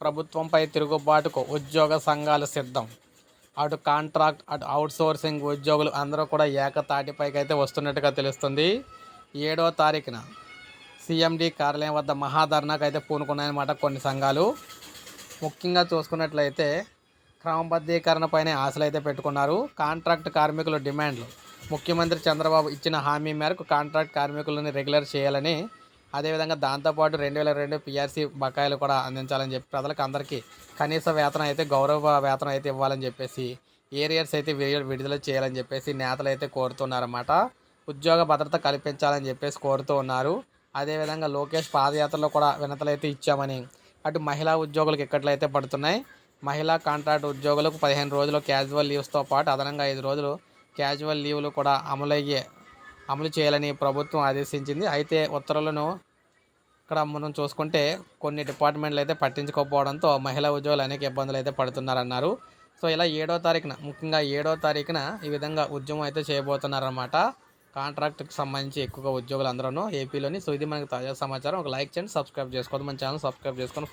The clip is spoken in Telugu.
ప్రభుత్వంపై తిరుగుబాటుకు ఉద్యోగ సంఘాలు సిద్ధం. అటు కాంట్రాక్ట్ అటు అవుట్సోర్సింగ్ ఉద్యోగులు అందరూ కూడా ఏకతాటిపైకి అయితే వస్తున్నట్టుగా తెలుస్తుంది. ఏడో తారీఖున సిఎండి కార్యాలయం వద్ద మహాధర్నాకు అయితే పూనుకున్నాయన్నమాట కొన్ని సంఘాలు. ముఖ్యంగా చూసుకున్నట్లయితే క్రమబద్ధీకరణపైనే ఆశలు అయితే పెట్టుకున్నారు. కాంట్రాక్ట్ కార్మికుల డిమాండ్లు. ముఖ్యమంత్రి చంద్రబాబు ఇచ్చిన హామీ మేరకు కాంట్రాక్ట్ కార్మికులను రెగ్యులర్ చేయాలని అదేవిధంగా దాంతోపాటు రెండు వేల రెండు పిఆర్సీ బకాయిలు కూడా అందించాలని చెప్పి ప్రజలకు అందరికీ కనీస వేతనం అయితే గౌరవ వేతనం అయితే ఇవ్వాలని చెప్పేసి ఏరియర్స్ అయితే విడుదల చేయాలని చెప్పేసి నేతలు అయితే కోరుతున్నారన్నమాట. ఉద్యోగ భద్రత కల్పించాలని చెప్పేసి కోరుతూ ఉన్నారు. అదేవిధంగా లోకేష్ పాదయాత్రలో కూడా వినతలు అయితే ఇచ్చామని. అటు మహిళా ఉద్యోగులకు ఇక్కట్లయితే పడుతున్నాయి. మహిళా కాంట్రాక్ట్ ఉద్యోగులకు పదిహేను రోజులు క్యాజువల్ లీవ్స్తో పాటు అదనంగా ఐదు రోజులు క్యాజువల్ లీవ్లు కూడా అమలయ్యే అమలు చేయాలని ప్రభుత్వం ఆదేశించింది. అయితే ఉత్తర్వులను ఇక్కడ మనం చూసుకుంటే కొన్ని డిపార్ట్మెంట్లు అయితే పట్టించుకోకపోవడంతో మహిళా ఉద్యోగులు అనేక ఇబ్బందులు అయితే పడుతున్నారన్నారు. సో ఇలా ఏడో తారీఖున ముఖ్యంగా ఏడో తారీఖున ఈ విధంగా ఉద్యమం అయితే చేయబోతున్నారన్నమాట. కాంట్రాక్ట్కి సంబంధించి ఎక్కువగా ఉద్యోగులు అందరూ ఏపీలోని సో ఇది మనకు తాజా సమాచారం. ఒక లైక్ చేయండి సబ్స్క్రైబ్ చేసుకోవద్దు. మన ఛానల్ సబ్స్క్రైబ్ చేసుకొని